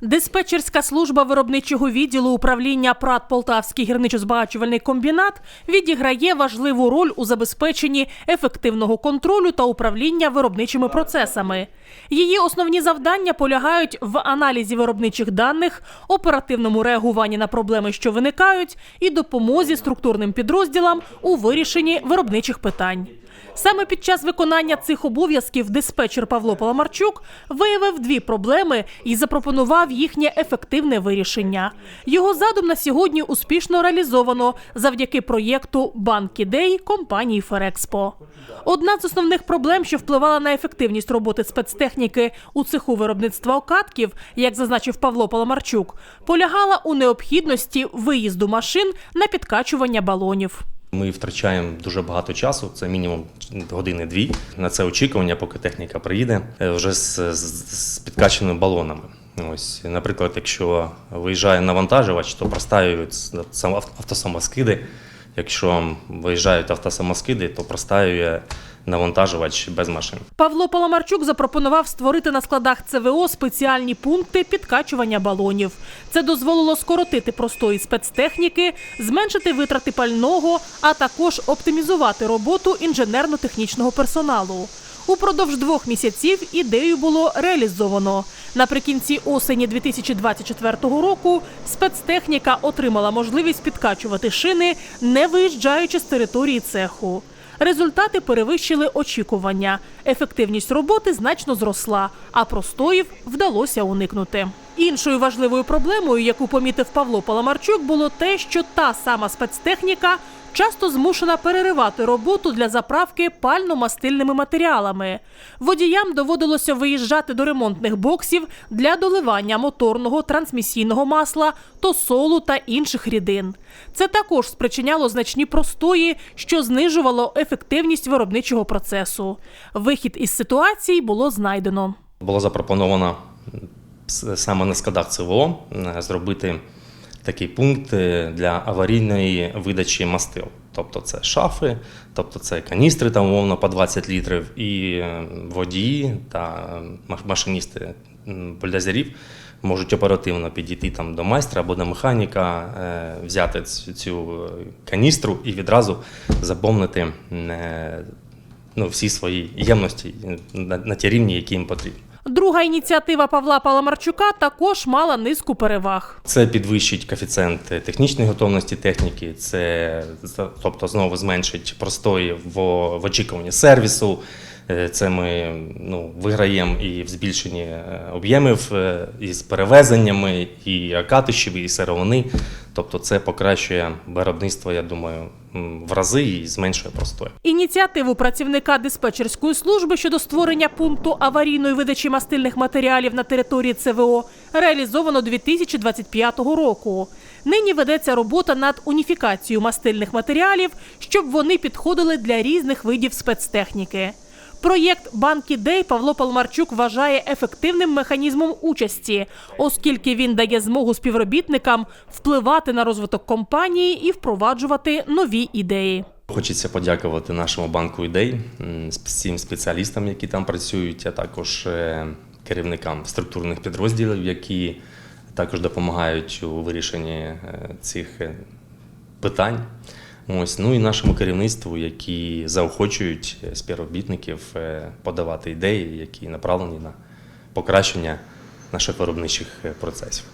Диспетчерська служба виробничого відділу управління ПРАТ Полтавський гірничо-збагачувальний комбінат відіграє важливу роль у забезпеченні ефективного контролю та управління виробничими процесами. Її основні завдання полягають в аналізі виробничих даних, оперативному реагуванні на проблеми, що виникають, і допомозі структурним підрозділам у вирішенні виробничих питань. Саме під час виконання цих обов'язків диспетчер Павло Паламарчук виявив дві проблеми і запропонував їхнє ефективне вирішення. Його задум на сьогодні успішно реалізовано завдяки проєкту Банк ідей компанії Ферекспо. Одна з основних проблем, що впливала на ефективність роботи спецтехніки у цеху виробництва окатків, як зазначив Павло Паламарчук, полягала у необхідності виїзду машин на підкачування балонів. Ми втрачаємо дуже багато часу, це мінімум години-дві на це очікування, поки техніка приїде е, вже з, з, з підкаченими балонами. Ось, наприклад, якщо виїжджає навантажувач, то простаюють сам- автосамоскиди. Якщо виїжджають автосамоскиди, то простаює навантажувач без машин. Павло Паламарчук запропонував створити на складах ЦВО спеціальні пункти підкачування балонів. Це дозволило скоротити простої спецтехніки, зменшити витрати пального, а також оптимізувати роботу інженерно-технічного персоналу. Упродовж двох місяців ідею було реалізовано. Наприкінці осені 2024 року спецтехніка отримала можливість підкачувати шини, не виїжджаючи з території цеху. Результати перевищили очікування. Ефективність роботи значно зросла, а простоїв вдалося уникнути. Іншою важливою проблемою, яку помітив Павло Паламарчук, було те, що та сама спецтехніка часто змушена переривати роботу для заправки пально-мастильними матеріалами. Водіям доводилося виїжджати до ремонтних боксів для доливання моторного трансмісійного масла, тосолу та інших рідин. Це також спричиняло значні простої, що знижувало ефективність виробничого процесу. Вихід із ситуації було знайдено. Було запропоновано саме на складах ЦВО е, зробити такий пункт е, для аварійної видачі мастил. Тобто це шафи, тобто це каністри там умовно по 20 літрів, і е, водії та маш- машиністи бульдозерів можуть оперативно підійти там до майстра або до механіка, е, взяти цю, каністру і відразу заповнити ну, всі свої ємності на ті рівні, які їм потрібні. Друга ініціатива Павла Паламарчука також мала низку переваг. Це підвищить коефіцієнт технічної готовності техніки, це тобто знову зменшить простої в, в очікуванні сервісу. Е, Це ми ну, виграємо і в збільшенні е, об'ємів е, із перевезеннями, і катищів, і сировини. Тобто це покращує виробництво, я думаю, в рази і зменшує простої. Ініціативу працівника диспетчерської служби щодо створення пункту аварійної видачі мастильних матеріалів на території ЦВО реалізовано 2025 року. Нині ведеться робота над уніфікацією мастильних матеріалів, щоб вони підходили для різних видів спецтехніки. Проєкт Банк ідей Павло Палмарчук вважає ефективним механізмом участі, оскільки він дає змогу співробітникам впливати на розвиток компанії і впроваджувати нові ідеї. Хочеться подякувати нашому банку ідей, всім спеціалістам, які там працюють, а також е, керівникам структурних підрозділів, які також допомагають у вирішенні е, цих е, питань. Ось, ну і нашому керівництву, які заохочують е, співробітників е, подавати ідеї, які направлені на покращення наших виробничих е, процесів.